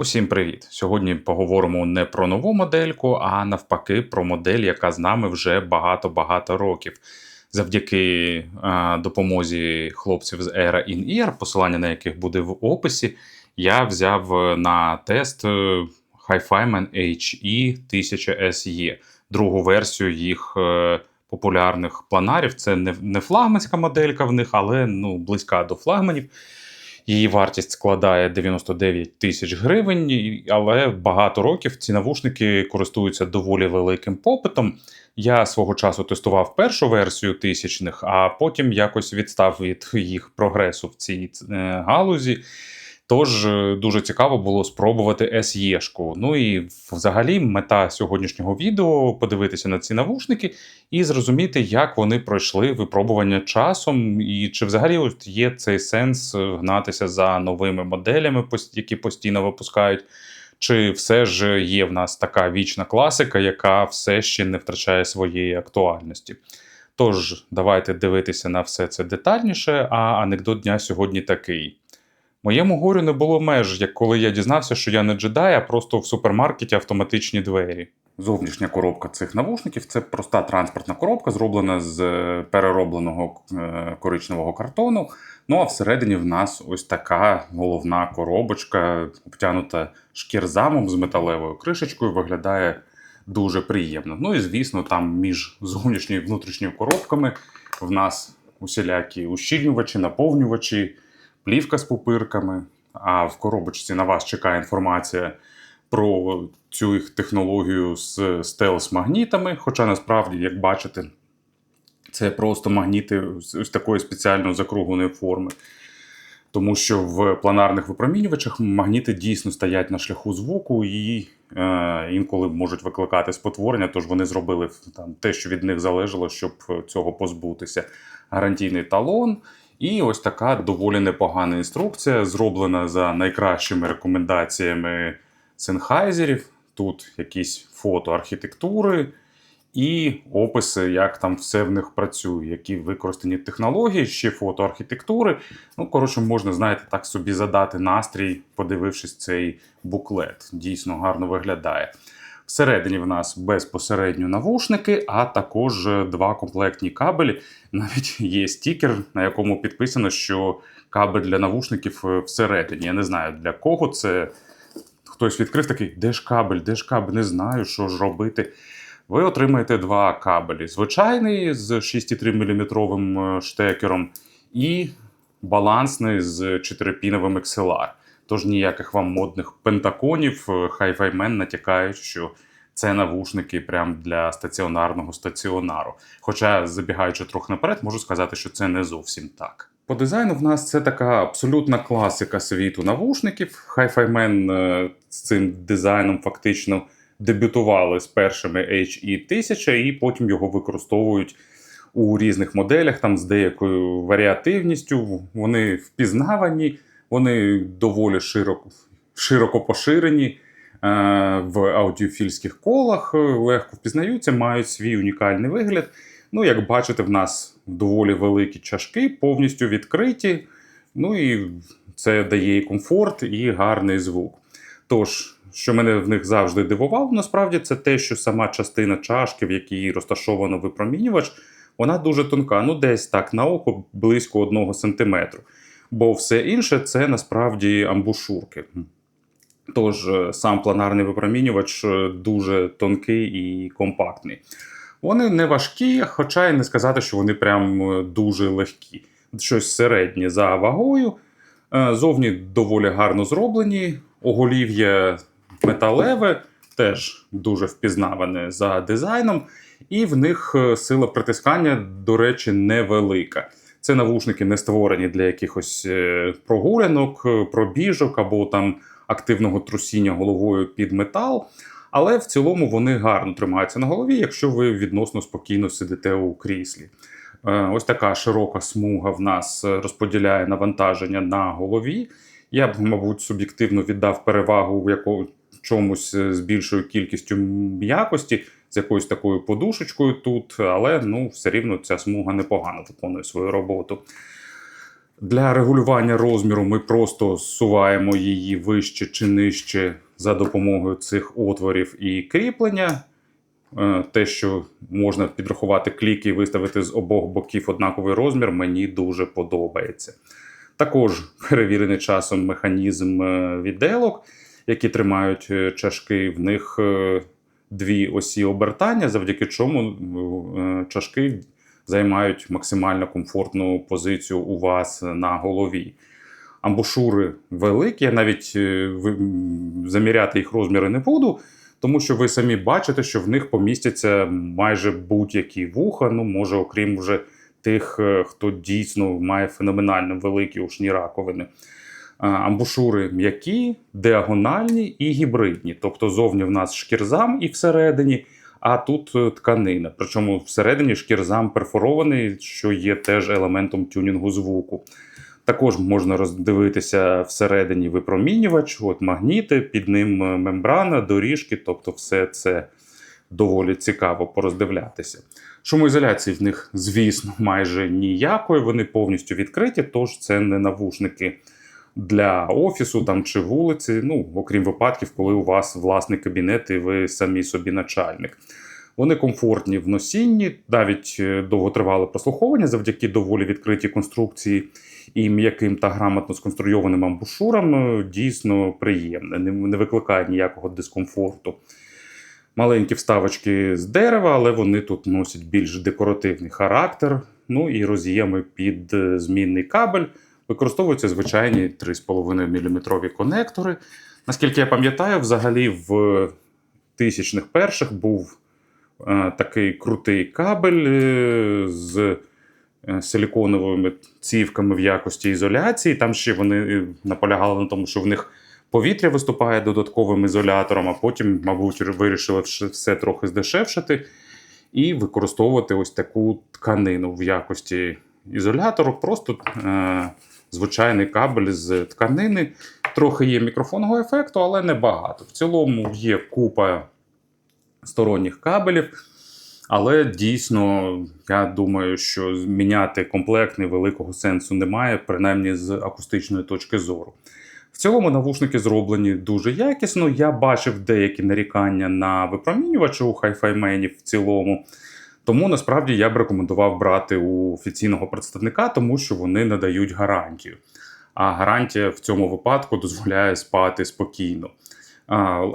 Усім привіт! Сьогодні поговоримо не про нову модельку, а навпаки, про модель, яка з нами вже багато-багато років. Завдяки е, допомозі хлопців з Era in Ear, посилання на яких буде в описі, я взяв е, на тест е, HE 1000 SE, другу версію їх популярних планарів. Це не флагманська моделька в них, але ну, близька до флагманів. Її вартість складає 99 тисяч гривень, але багато років ці навушники користуються доволі великим попитом. Я свого часу тестував першу версію тисячних, а потім якось відстав від їх прогресу в цій е, галузі. Тож е, дуже цікаво було спробувати SE-шку. Ну і взагалі мета сьогоднішнього відео подивитися на ці навушники і зрозуміти, як вони пройшли випробування часом, і чи взагалі от є цей сенс е, гнатися за новими моделями, які постійно випускають. Чи все ж є в нас така вічна класика, яка все ще не втрачає своєї актуальності? Тож, давайте дивитися на все це детальніше, а анекдот дня сьогодні такий. Моєму горю не було меж, як коли я дізнався, що я не джедай, а просто в супермаркеті автоматичні двері. Зовнішня коробка цих навушників це проста транспортна коробка, зроблена з е, переробленого е, коричневого картону. Ну а всередині в нас ось така головна коробочка, обтянута шкірзамом з металевою кришечкою, виглядає дуже приємно. Ну і звісно, там між зовнішньою і внутрішньою коробками в нас усілякі ущільнювачі, наповнювачі, плівка з пупирками. А в коробочці на вас чекає інформація про цю їх технологію з стелс-магнітами. Хоча насправді, як бачите, це просто магніти з такої спеціально закругленої форми. Тому що в планарних випромінювачах магніти дійсно стоять на шляху звуку і е, інколи можуть викликати спотворення, тож вони зробили там те, що від них залежало, щоб цього позбутися. Гарантійний талон. І ось така доволі непогана інструкція, зроблена за найкращими рекомендаціями сенхайзерів. Тут якісь фото архітектури і описи, як там все в них працює, які використані технології, ще фото архітектури. Ну, коротше, можна, знаєте, так собі задати настрій, подивившись цей буклет. Дійсно гарно виглядає. Всередині в нас безпосередньо навушники, а також е, два комплектні кабелі. Навіть є стікер, на якому підписано, що кабель для навушників е, всередині. Я не знаю для кого це. Хтось відкрив такий, де ж кабель, де ж кабель, не знаю, що ж робити. Ви отримаєте два кабелі: звичайний з 6,3 мм штекером і балансний з 4-піновим XLR. Тож ніяких вам модних пентаконів, Hi-Fi Man натякають, що це навушники прям для стаціонарного стаціонару. Хоча, забігаючи трохи наперед, можу сказати, що це не зовсім так. По дизайну в нас це така абсолютна класика світу навушників. Man е, з цим дизайном фактично дебютували з першими HE 1000 і потім його використовують у різних моделях, там з деякою варіативністю. Вони впізнавані, вони доволі широко, широко поширені е, в аудіофільських колах, е, легко впізнаються, мають свій унікальний вигляд. Ну, як бачите, в нас доволі великі чашки, повністю відкриті. Ну і це дає і комфорт, і гарний звук. Тож, що мене в них завжди дивувало, насправді це те, що сама частина чашки, в якій розташовано випромінювач, вона дуже тонка, ну десь так на око близько 1 см. Бо все інше це насправді амбушурки. Тож е, сам планарний випромінювач е, дуже тонкий і компактний. Вони не важкі, хоча й не сказати, що вони прям е, дуже легкі. Щось середнє за вагою. Зовні доволі гарно зроблені. Оголів'я металеве, теж дуже впізнаване за дизайном, і в них сила притискання, до речі, невелика. Це навушники не створені для якихось е, прогулянок, е, пробіжок або там активного трусіння головою під метал. Але в цілому вони гарно тримаються на голові, якщо ви відносно спокійно сидите у кріслі. Е, Ось така широка смуга в нас розподіляє навантаження на голові. Я б, мабуть, суб'єктивно віддав перевагу в яко- чомусь з більшою кількістю м'якості, з якоюсь такою подушечкою тут, але ну, все рівно ця смуга непогано виконує свою роботу. Для регулювання розміру ми просто зсуваємо її вище чи нижче за допомогою цих отворів і кріплення. Е, Те, що можна підрахувати кліки і виставити з обох боків однаковий розмір, мені дуже подобається. Також перевірений часом механізм е, відделок, які тримають е, чашки. В них дві осі обертання, завдяки чому е, чашки займають максимально комфортну позицію у вас на голові. Амбушури великі, я навіть е, заміряти їх розміри не буду, тому що ви самі бачите, що в них помістяться майже будь-які вуха, ну, може, окрім вже тих, е, хто дійсно має феноменально великі ушні раковини. А, Амбушури м'які, діагональні і гібридні. Тобто зовні в нас шкірзам і всередині, а тут е, тканина. Причому всередині шкірзам перфорований, що є теж елементом тюнінгу звуку. Також можна роздивитися всередині випромінювач, от магніти, під ним е, мембрана, доріжки, тобто все це доволі цікаво пороздивлятися. Шумоізоляції в них, звісно, майже ніякої, вони повністю відкриті, тож це не навушники для офісу там, чи вулиці, ну, окрім випадків, коли у вас власний кабінет і ви самі собі начальник. Вони комфортні в носінні, навіть е, довготривале прослуховування завдяки доволі відкритій конструкції і м'яким та грамотно сконструйованим амбушурам е, дійсно приємне, не, викликає ніякого дискомфорту. Маленькі вставочки з дерева, але вони тут носять більш декоративний характер. Ну і роз'єми під е, змінний кабель. Використовуються звичайні 3,5 мм конектори. Наскільки я пам'ятаю, взагалі в тисячних перших був е, такий крутий кабель е, з е, силіконовими цівками в якості ізоляції. Там ще вони наполягали на тому, що в них повітря виступає додатковим ізолятором, а потім, мабуть, вирішили все трохи здешевшити і використовувати ось таку тканину в якості ізолятору. Просто е, звичайний кабель з тканини. Трохи є мікрофонного ефекту, але не багато. В цілому є купа сторонніх кабелів. Але дійсно, я думаю, що зміняти комплектний великого сенсу немає, принаймні з акустичної точки зору. В цілому навушники зроблені дуже якісно. Я бачив деякі нарікання на випромінювачі у Hi-Fi в цілому. Тому насправді я б рекомендував брати у офіційного представника, тому що вони надають гарантію. А гарантія в цьому випадку дозволяє спати спокійно.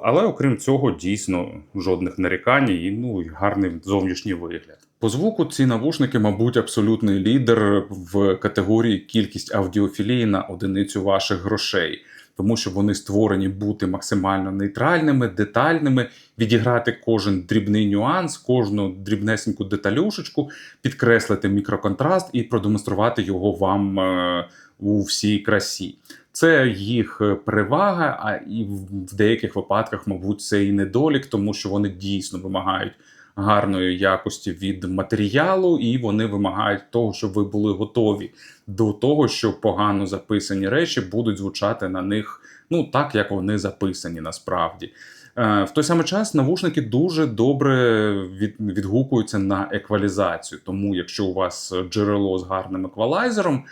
Але окрім цього, дійсно жодних нарікань і ну, і гарний зовнішній вигляд. По звуку ці навушники, мабуть, абсолютний лідер в категорії кількість аудіофілії на одиницю ваших грошей, тому що вони створені бути максимально нейтральними, детальними, відіграти кожен дрібний нюанс, кожну дрібнесеньку деталюшечку, підкреслити мікроконтраст і продемонструвати його вам е, у всій красі. Це їх е, перевага, а і в- в деяких випадках, мабуть, це і недолік, тому що вони дійсно вимагають гарної якості від матеріалу, і вони вимагають того, щоб ви були готові до того, що погано записані речі будуть звучати на них ну так, як вони записані насправді. Е, В той самий час навушники дуже добре відгукуються на еквалізацію. Тому, якщо у вас джерело з гарним еквалайзером,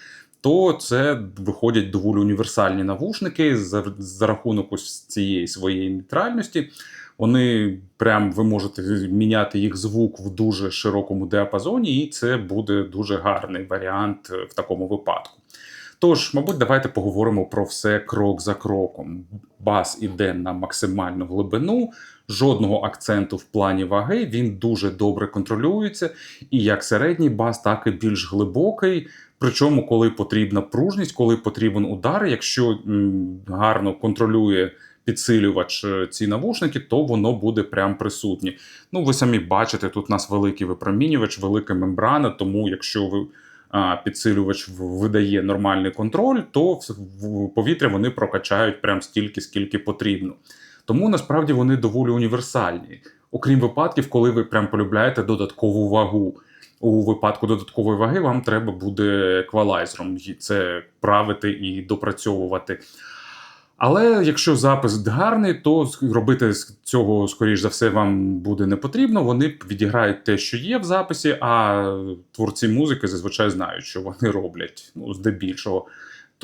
то це виходять доволі універсальні навушники за, за рахунок ось цієї своєї нейтральності. Вони прям ви можете міняти їх звук в дуже широкому діапазоні, і це буде дуже гарний варіант е, в такому випадку. Тож, мабуть, давайте поговоримо про все крок за кроком. Бас іде на максимальну глибину, жодного акценту в плані ваги. Він дуже добре контролюється, і як середній бас, так і більш глибокий. Причому, коли потрібна пружність, коли потрібен удар, якщо м, гарно контролює підсилювач е, ці навушники, то воно буде прям присутнє. Ну, ви самі бачите, тут у нас великий випромінювач, велика мембрана, тому якщо ви підсилювач видає нормальний контроль, то в- повітря вони прокачають прям стільки, скільки потрібно. Тому насправді вони доволі універсальні, окрім випадків, коли ви прям полюбляєте додаткову вагу. У випадку додаткової ваги вам треба буде еквалайзером це правити і допрацьовувати. Але якщо запис гарний, то робити з цього, скоріш за все, вам буде не потрібно. Вони відіграють те, що є в записі, а творці музики зазвичай знають, що вони роблять ну, здебільшого.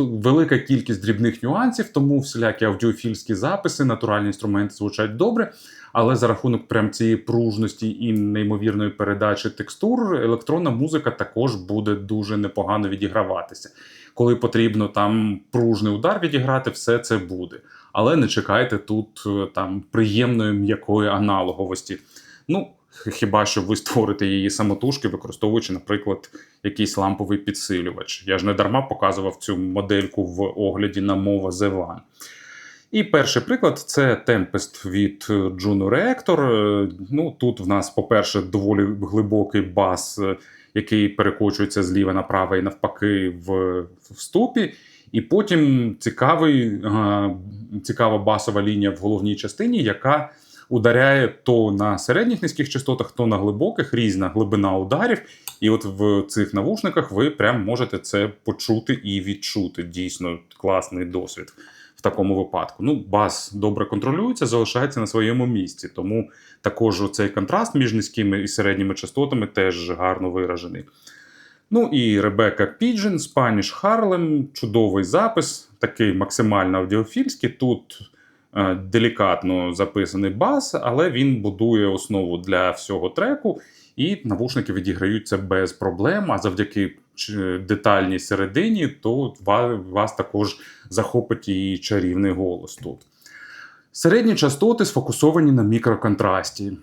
Велика кількість дрібних нюансів, тому всілякі аудіофільські записи, натуральні інструменти звучать добре. Але за рахунок прям цієї пружності і неймовірної передачі текстур, електронна музика також буде дуже непогано відіграватися. Коли потрібно там пружний удар відіграти, все це буде. Але не чекайте тут е, там приємної м'якої аналоговості. Ну, хіба що ви створите її самотужки, використовуючи, наприклад, якийсь ламповий підсилювач. Я ж не дарма показував цю модельку в огляді на мова The One. І перший приклад це Tempest від Juno Reactor. Е, Ну, Тут в нас, по-перше, доволі глибокий бас, е, який перекочується зліва направо і навпаки в вступі. І потім цікавий, е, цікава басова лінія в головній частині, яка ударяє то на середніх низьких частотах, то на глибоких, різна глибина ударів. І от в цих навушниках ви прям можете це почути і відчути. Дійсно класний досвід в такому випадку. Ну, бас добре контролюється, залишається на своєму місці. Тому також цей контраст між низькими і середніми частотами теж гарно виражений. Ну і Ребека Піджен, Spanish Harlem, чудовий запис, такий максимально аудіофільський. Тут делікатно записаний бас, але він будує основу для всього треку, і навушники відіграють це без проблем. А завдяки детальній середині, то вас також захопить і чарівний голос тут. Середні частоти сфокусовані на мікроконтрасті.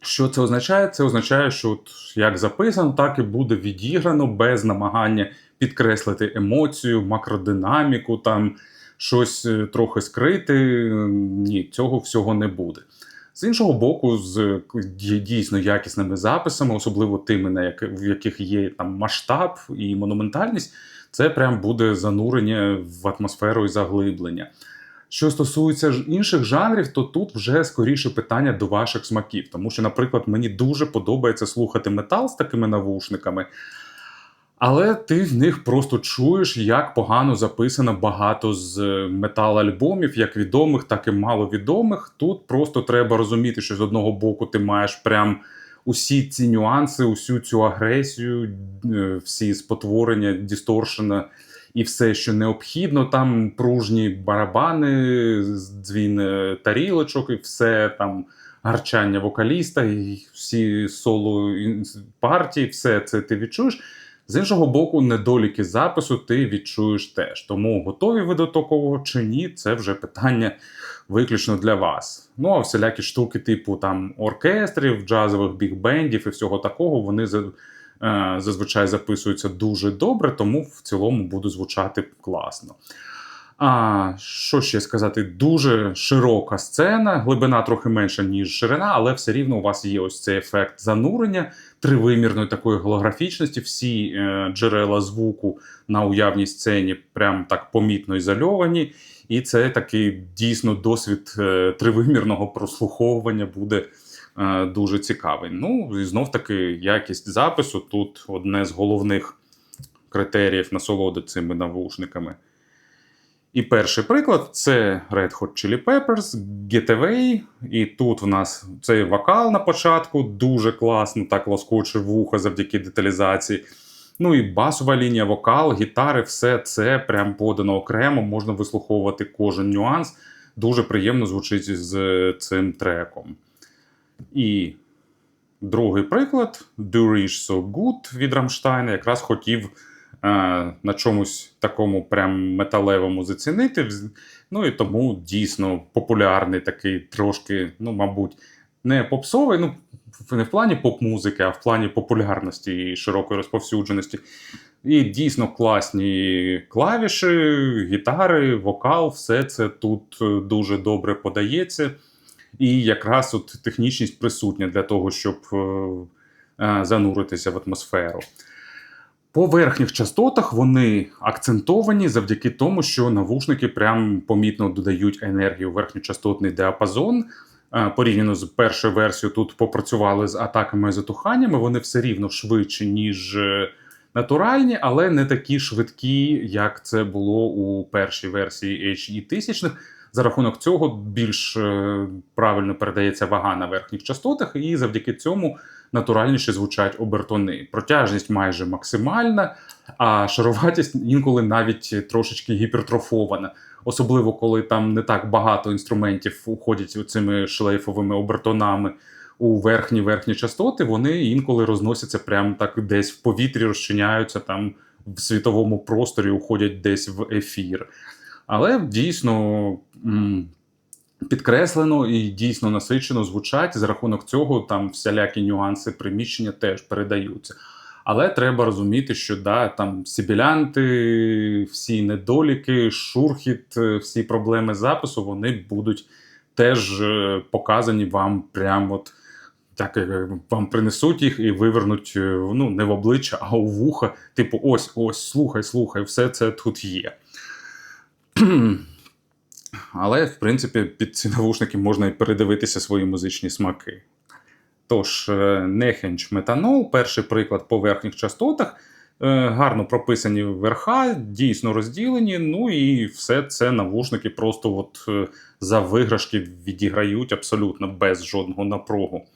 Що це означає? Це означає, що от як записано, так і буде відіграно без намагання підкреслити емоцію, макродинаміку, там щось е, трохи скрити. Ні, цього всього не буде. З іншого боку, з дійсно якісними записами, особливо тими, на як, в яких є там масштаб і монументальність, це прям буде занурення в атмосферу і заглиблення. Що стосується інших жанрів, то тут вже скоріше питання до ваших смаків. Тому що, наприклад, мені дуже подобається слухати метал з такими навушниками. Але ти в них просто чуєш, як погано записано багато з метал-альбомів, як відомих, так і маловідомих. Тут просто треба розуміти, що з одного боку ти маєш прям усі ці нюанси, усю цю агресію, е, всі спотворення, дісторшена і все, що необхідно. Там пружні барабани, дзвін е, тарілочок, і все там. Гарчання вокаліста, і всі соло партії, все це ти відчуєш. З іншого боку, недоліки запису ти відчуєш теж. Тому готові ви до такого чи ні, це вже питання виключно для вас. Ну а всілякі штуки, типу там оркестрів, джазових бігбендів і всього такого, вони е, зазвичай записуються дуже добре, тому в цілому буде звучати класно. А що ще сказати? Дуже широка сцена, глибина трохи менша, ніж ширина, але все рівно у вас є ось цей ефект занурення тривимірної такої голографічності. Всі е, джерела звуку на уявній сцені прям так помітно ізольовані. І це такий дійсно досвід е, тривимірного прослуховування буде е, дуже цікавий. Ну і знов таки якість запису тут одне з головних критеріїв насолоди цими навушниками. І перший приклад це Red Hot Chili Peppers, Getaway. І тут в нас цей вокал на початку дуже класно, так лоскоче вуха завдяки деталізації. Ну і басова лінія, вокал, гітари, все це прям подано окремо, можна вислуховувати кожен нюанс. Дуже приємно звучить з цим треком. І другий приклад: Do Rich So Good від Рамштайна якраз хотів на чомусь такому прям металевому зацінити. Ну і тому дійсно популярний такий трошки, ну, мабуть, не попсовий, ну, не в плані поп-музики, а в плані популярності і широкої розповсюдженості. І дійсно класні клавіші, гітари, вокал, все це тут дуже добре подається. І якраз от технічність присутня для того, щоб е, зануритися в атмосферу. По верхніх частотах вони акцентовані завдяки тому, що навушники прям помітно додають енергію в верхньочастотний діапазон. Е, порівняно з першою версією, тут попрацювали з атаками і затуханнями, вони все рівно швидші, ніж е, натуральні, але не такі швидкі, як це було у першій версії HE тисячних. За рахунок цього більш е, правильно передається вага на верхніх частотах, і завдяки цьому натуральніше звучать обертони. Протяжність майже максимальна, а шароватість інколи навіть трошечки гіпертрофована. Особливо коли там не так багато інструментів уходять цими шлейфовими обертонами у верхні верхні частоти, вони інколи розносяться прямо так десь в повітрі, розчиняються там в світовому просторі, уходять десь в ефір. Але дійсно підкреслено і дійсно насичено звучать. За рахунок цього там всілякі нюанси приміщення теж передаються. Але треба розуміти, що да, там сібілянти, всі недоліки, шурхіт, е, всі проблеми запису вони будуть теж е, показані вам прямо от. Так, е, вам принесуть їх і вивернуть ну, не в обличчя, а у вуха. Типу, ось, ось, слухай, слухай, все це тут є. Але, в принципі, під ці навушники можна і передивитися свої музичні смаки. Тож, е, нехенч метанол, перший приклад по верхніх частотах, е, гарно прописані верха, дійсно розділені. Ну і все це навушники просто от е, за виграшки відіграють абсолютно без жодного напругу.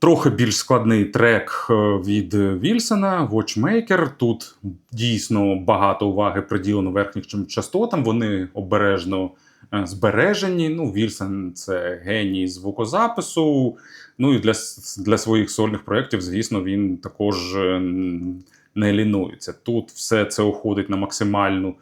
Трохи більш складний трек е, від Вільсона, Watchmaker. Тут дійсно багато уваги приділено верхніх чим- частотам. Вони обережно е, збережені. Ну, Вільсон це геній звукозапису. Ну і для, для своїх сольних проєктів, звісно, він також е, не лінується. Тут все це уходить на максимальну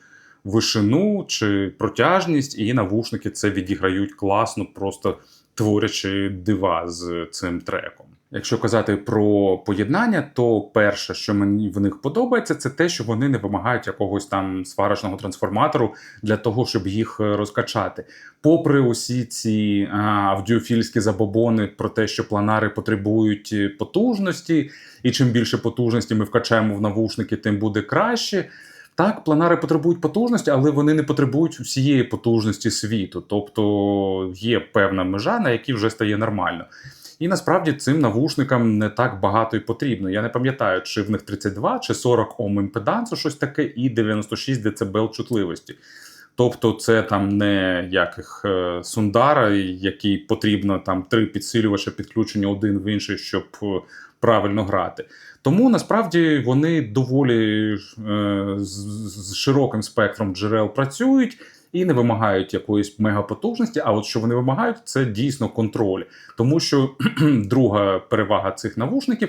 вишину чи протяжність, і навушники це відіграють класно, просто творячи дива з цим треком. Якщо казати про поєднання, то перше, що мені в них подобається, це те, що вони не вимагають якогось там сварочного трансформатору для того, щоб їх е, розкачати. Попри усі ці а, аудіофільські забобони про те, що планари потребують е, потужності, і чим більше потужності ми вкачаємо в навушники, тим буде краще. Так, планари потребують потужності, але вони не потребують всієї потужності світу. Тобто є певна межа, на якій вже стає нормально. І насправді цим навушникам не так багато і потрібно. Я не пам'ятаю, чи в них 32 чи 40 Ом імпедансу, щось таке, і 96 дБ чутливості. Тобто, це там не яких е, сундара, який потрібно там три підсилювача підключені один в інший, щоб е, правильно грати. Тому насправді вони доволі е, з, з широким спектром джерел працюють і не вимагають якоїсь мегапотужності. А от що вони вимагають, це дійсно контроль. Тому що друга перевага цих навушників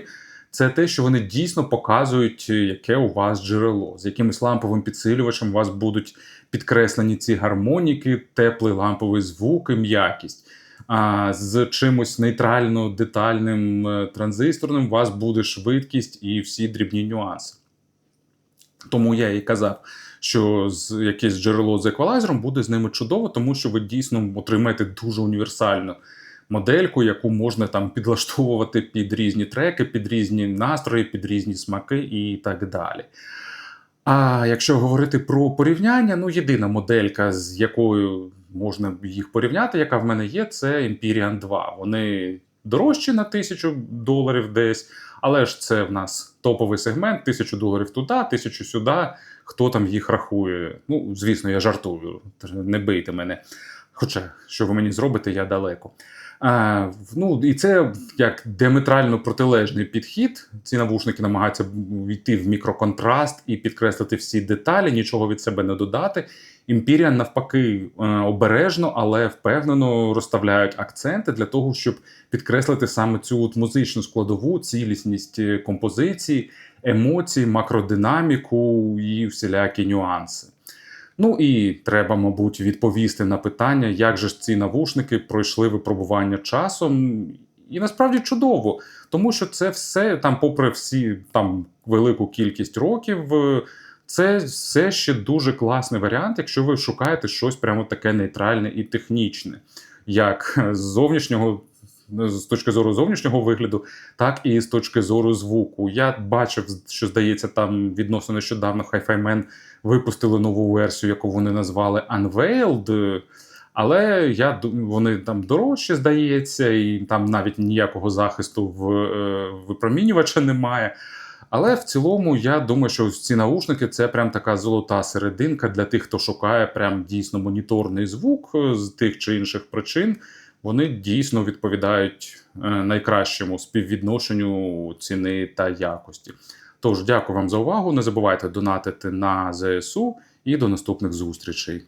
це те, що вони дійсно показують, яке у вас джерело, з якимось ламповим підсилювачем у вас будуть підкреслені ці гармоніки, теплий ламповий звук і м'якість. А з чимось нейтрально детальним е, транзисторним у вас буде швидкість і всі дрібні нюанси. Тому я і казав, що з якесь джерело з еквалайзером буде з ними чудово, тому що ви дійсно отримаєте дуже універсальну модельку, яку можна там підлаштовувати під різні треки, під різні настрої, під різні смаки і так далі. А якщо говорити про порівняння, ну єдина моделька, з якою можна їх порівняти, яка в мене є, це Empyrean 2. Вони дорожчі на тисячу доларів десь, але ж це в нас топовий сегмент: тисячу доларів туди, тисячу сюди. Хто там їх рахує? Ну, звісно, я жартую, не бийте мене. Хоча, що ви мені зробите, я далеко. А, ну, і це як діаметрально протилежний підхід. Ці навушники намагаються війти в мікроконтраст і підкреслити всі деталі, нічого від себе не додати. Імпіріан, навпаки, е, обережно, але впевнено розставляють акценти для того, щоб підкреслити саме цю от музичну складову, цілісність е, композиції, емоції, макродинаміку і всілякі нюанси. Ну і треба, мабуть, відповісти на питання, як же ж ці навушники пройшли випробування часом. І насправді чудово, тому що це все там, попри всі там велику кількість років, е, це все ще дуже класний варіант, якщо ви шукаєте щось прямо таке нейтральне і технічне, як з зовнішнього. З точки зору зовнішнього вигляду, так і з точки зору звуку. Я бачив, що здається, там відносно нещодавно Hi-Fi Man випустили нову версію, яку вони назвали Unveiled. Але я вони там дорожчі, здається, і там навіть ніякого захисту в е, випромінювача немає. Але в цілому, я думаю, що ці наушники це прям така золота серединка для тих, хто шукає прям дійсно моніторний звук е, з тих чи інших причин. Вони дійсно відповідають е, найкращому співвідношенню ціни та якості. Тож, дякую вам за увагу. Не забувайте донатити на ЗСУ і до наступних зустрічей.